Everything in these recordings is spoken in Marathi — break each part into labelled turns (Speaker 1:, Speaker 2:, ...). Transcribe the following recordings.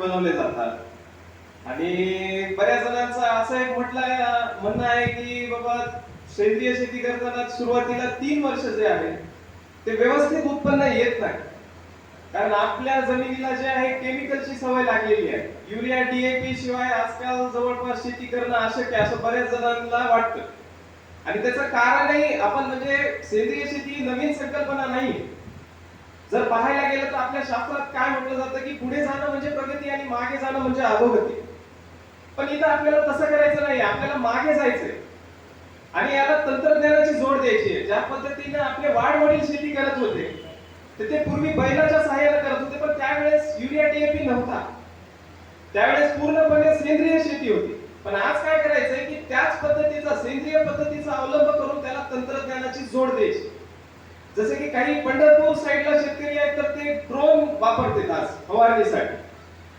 Speaker 1: बनवले जातात. आणि बऱ्याच जणांचं असं एक म्हटलं म्हणणं आहे की बाबा सेंद्रिय शेती करताना सुरुवातीला तीन वर्ष जे आहे ते व्यवस्थित उत्पन्न येत नाही. कारण आपल्या जमिनीला जे आहे केमिकलची सवय लागलेली आहे. युरिया डीएपी शिवाय आजकाल जवळपास शेती करणं अशक्य असं बऱ्याच जणांना वाटतं. आणि त्याचं कारणही आपण म्हणजे सेंद्रिय शेती ही नवीन संकल्पना नाही जर पाहायला आपल्या शास्त्रात काय म्हटलं जातं की पुढे जाणं म्हणजे प्रगती आणि मागे जाणं म्हणजे अधोगती. पण इथं आपल्याला तसं करायचं नाही आपल्याला मागे जायचंय. आणि याला तंत्रज्ञानाची जोड द्यायची आहे. ज्या पद्धतीने आपले वाढवडील शेती करत होते तर ते पूर्वी बैलाच्या सहाय्याने करत होते पण त्यावेळेस युरिया डीएपी नव्हता. त्यावेळेस पूर्णपणे सेंद्रिय शेती होती. पण आज काय करायचंय की त्याच पद्धतीचा सेंद्रिय पद्धतीचा अवलंब करून त्याला तंत्रज्ञानाची जोड द्यायची. जसे की काही पंढरपूर साईडला शेतकरी आहेत तर ते ड्रोन वापरतात आज फवारणीसाठी.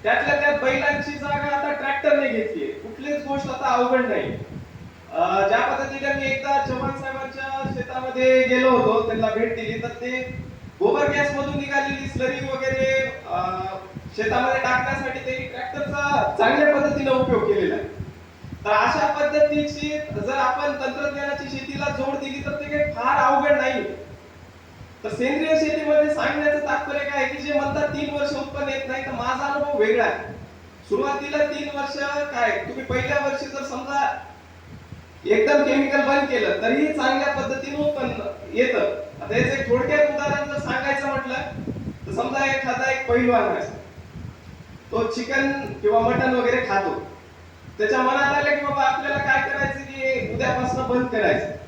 Speaker 1: त्यातल्या त्यात बैलांची जागा आता ट्रॅक्टरने घेतलीये कुठलीच गोष्ट आता अवघड नाही. ज्या पद्धतीने मी एकदा चव्हाण साहेबांच्या शेतामध्ये गेलो होतो त्यांना भेट दिली तर ते गोबर गॅस मधून निघालेली स्लरी वगैरे अं, शेतामध्ये टाकण्यासाठी त्यांनी ट्रॅक्टरचा चांगल्या पद्धतीने उपयोग केलेला आहे. तर अशा पद्धतीची जर आपण तंत्रज्ञानाची शेतीला जोड दिली तर ते काही फार अवघड नाही तर सेंद्रिय शेतीमध्ये सांगण्याचं तात्पर्य काय आहे की जे म्हणतात तीन वर्ष उत्पन्न येत नाही तर माझा अनुभव वेगळा आहे. सुरुवातीला तीन वर्ष काय तुम्ही पहिल्या वर्षी जर समजा एकदम केमिकल बंद केलं तरीही चांगल्या पद्धतीने उत्पन्न येतं. आता याचं एक थोडक्यात उदाहरण जर सांगायचं म्हटलं तर समजा एखादा एक पैलवान आहे तो चिकन किंवा मटन वगैरे खातो. त्याच्या मनात आलं की बाबा आपल्याला काय करायचं की उद्यापासून बंद करायचं.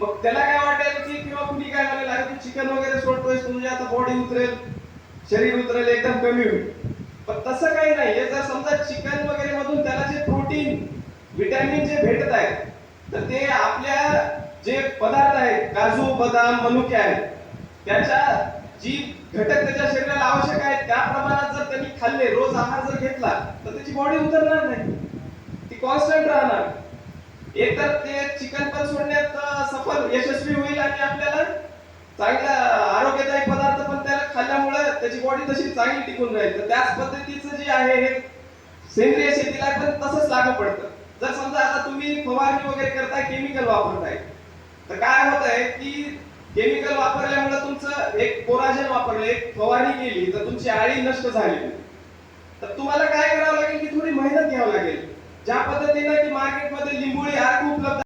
Speaker 1: मग त्याला काय वाटेल की किंवा कुणी काय म्हणायला चिकन वगैरे सोडतोय तुझी आता बॉडी उतरेल शरीर उतरेल एकदम कमी होईल. पण तसं काही नाही. हे जर समजा चिकन वगैरे मधून त्याला जे प्रोटीन विटॅमिन जे भेटत आहेत तर ते आपल्या जे पदार्थ आहेत काजू बदाम मनुके आहेत त्याच्या जी घटक त्याच्या शरीराला आवश्यक आहेत त्या प्रमाणात जर त्यांनी खाल्ले रोज आहार जर घेतला तर त्याची बॉडी उतरणार नाही. ती कॉन्स्टंट राहणार. एकतर ते चिकन पण सोडण्यात सफल यशस्वी होईल आणि आपल्याला टिकून राहील तर त्याच पद्धतीचं जे आहे हे सेंद्रिय शेतीला पण तसंच लागू पडतं. जर समजा आता तुम्ही फवारणी वगैरे करताय केमिकल वापरताय तर काय होत आहे की केमिकल वापरल्यामुळे तुमचं एक कोराजन वापरलं एक फवारणी केली तर तुमची आळी नष्ट झाली. तर तुम्हाला काय करावं लागेल की थोडी मेहनत घ्यावी लागेल. ज्या पद्धतीनं की मार्केटमध्ये लिंबोळी आर्क उपलब्ध